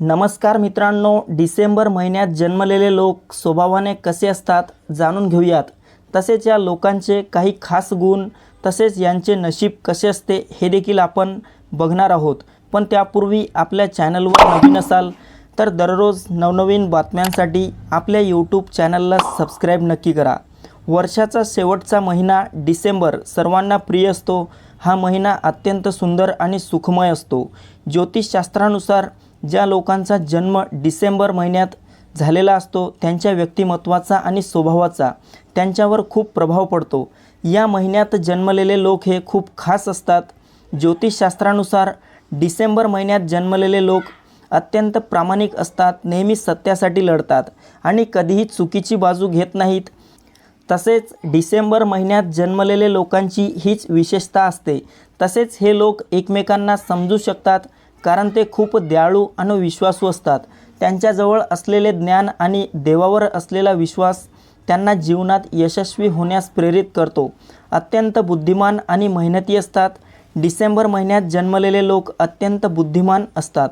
नमस्कार मित्रांनो डिसेंबर महिन्यात जन्मलेले लोक स्वभावाने कसे असतात जाणून घेऊयात. तसेच या लोकांचे काही खास गुण तसेच यांचे नशीब कसे असते हे देखील आपण बघणार आहोत. पण त्यापूर्वी आपल्या चॅनलवर नवीन असाल तर दररोज नवनवीन बातम्यांसाठी आपल्या यूट्यूब चॅनलला सबस्क्राईब नक्की करा. वर्षाचा शेवटचा महिना डिसेंबर सर्वांना प्रिय असतो. हा महिना अत्यंत सुंदर आणि सुखमय असतो. ज्योतिषशास्त्रानुसार ज्या लोकांचा जन्म डिसेंबर महिन्यात झालेला असतो त्यांच्या व्यक्तिमत्वाचा आणि स्वभावाचा त्यांच्यावर खूप प्रभाव पडतो. या महिन्यात जन्मलेले लोक हे खूप खास असतात. ज्योतिषशास्त्रानुसार डिसेंबर महिन्यात जन्मलेले लोक अत्यंत प्रामाणिक असतात नेहमी सत्यासाठी लढतात आणि कधीही चुकीची बाजू घेत नाहीत. तसेच डिसेंबर महिन्यात जन्मलेले लोकांची हीच विशेषता असते. तसेच हे लोक एकमेकांना समजू शकतात कारण ते खूप दयाळू आणि विश्वासू असतात. त्यांच्याजवळ असलेले ज्ञान आणि देवावर असलेला विश्वास त्यांना जीवनात यशस्वी होण्यास प्रेरित करतो. अत्यंत बुद्धिमान आणि मेहनती असतात. डिसेंबर महिन्यात जन्मलेले लोक अत्यंत बुद्धिमान असतात.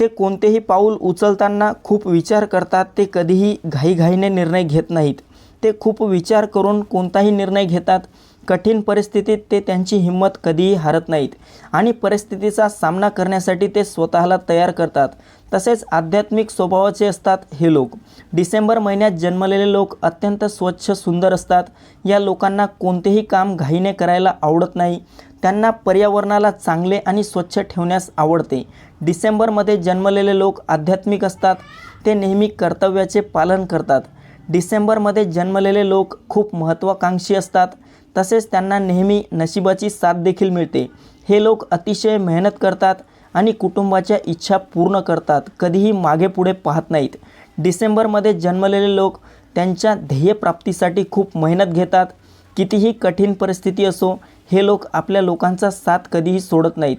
ते कोणतेही पाऊल उचलताना खूप विचार करतात. ते कधीही घाईघाईने निर्णय घेत नाहीत. ते खूप विचार करून कोणताही निर्णय घेतात. कठीण परिस्थितीत ते त्यांची हिंमत कधीही हारत नाहीत. आणि परिस्थितीचा सामना करण्यासाठी ते स्वतःला तयार करतात. तसेच आध्यात्मिक स्वभावाचे असतात हे लोक. डिसेंबर महिन्यात जन्मलेले लोक अत्यंत स्वच्छ सुंदर असतात. या लोकांना कोणतेही काम घाईने करायला आवडत नाही. त्यांना पर्यावरणाला चांगले आणि स्वच्छ ठेवण्यास आवडते. डिसेंबरमध्ये जन्मलेले लोक आध्यात्मिक असतात. ते नेहमी कर्तव्याचे पालन करतात. डिसेंबरमध्ये जन्मलेले लोक खूप महत्त्वाकांक्षी असतात. तसेच त्यांना नेहमी नशिबाची साथ देखील मिळते. हे लोक अतिशय मेहनत करतात आणि कुटुंबाच्या इच्छा पूर्ण करतात. कधीही मागे पुढे पाहत नाहीत. डिसेंबरमध्ये जन्मलेले लोक त्यांच्या ध्येयप्राप्तीसाठी खूप मेहनत घेतात. कितीही कठीण परिस्थिती असो हे लोक आपल्या लोकांचा साथ कधीही सोडत नाहीत.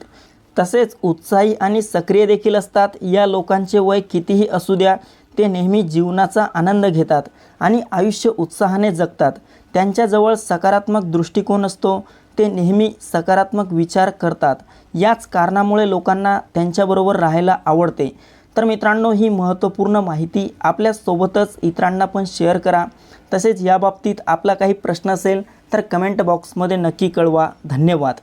तसेच उत्साही आणि सक्रिय देखील असतात. या लोकांचे वय कितीही असू द्या ते नेहमी जीवनाचा आनंद घेतात आणि आयुष्य उत्साहाने जगतात. त्यांच्याजवळ सकारात्मक दृष्टिकोन असतो. ते नेहमी सकारात्मक विचार करतात. याच कारणामुळे लोकांना त्यांच्याबरोबर राहायला आवडते. तर मित्रांनो ही महत्त्वपूर्ण माहिती आपल्यासोबतच इतरांना पण शेअर करा. तसेच याबाबतीत आपला काही प्रश्न असेल तर कमेंट बॉक्समध्ये नक्की कळवा. धन्यवाद.